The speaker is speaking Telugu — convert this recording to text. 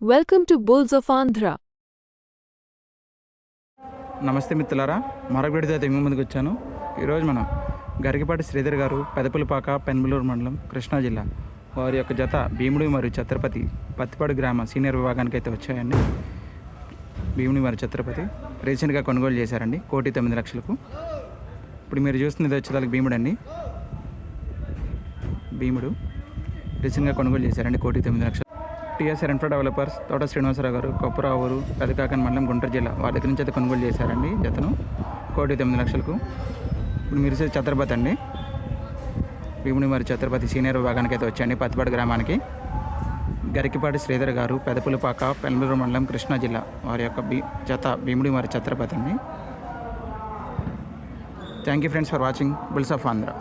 Welcome to bulls of Andhra నమస్తే మిత్రులారా మరొక విడితే తెంగు ముందుకు వచ్చాను. ఈరోజు మనం గరికపాటి శ్రీధర్ గారు పెదపులపాక పెన్బలూరు మండలం కృష్ణా జిల్లా వారి యొక్క జత భీముడి మరియు ఛత్రపతి పత్తిపాడు గ్రామ సీనియర్ విభాగానికి అయితే వచ్చాయండి. భీముడి మరియు ఛత్రపతి రీసెంట్గా కొనుగోలు చేశారండి కోటి తొమ్మిది లక్షలకు. ఇప్పుడు మీరు చూస్తున్నది వచ్చేదానికి భీముడు అండి. భీముడు రీసెంట్గా కొనుగోలు చేశారండి కోటి తొమ్మిది లక్షలు టీఎస్ఆర్ ఇన్ఫ్రా డెవలపర్స్ తోట శ్రీనివాసరావు గారు కొప్పరావూరు పెదకాకన్ మండలం గుంటూరు జిల్లా వారి దగ్గర నుంచి అయితే కొనుగోలు చేశారండి జతను. కోటి తొమ్మిది లక్షలకు. ఇప్పుడు మీరు ఛత్రపతి అండి. భీముని మరి ఛత్రపతి సీనియర్ విభాగానికి అయితే వచ్చండి పత్తిపాడు గ్రామానికి. గరికిపాటి శ్రీధర్ గారు పెదపులపాక పెల్మూరు మండలం కృష్ణా జిల్లా వారి యొక్క బీ జత భీముడి మరి ఛత్రపతి అండి. Thank you friends for watching bulls of Andhra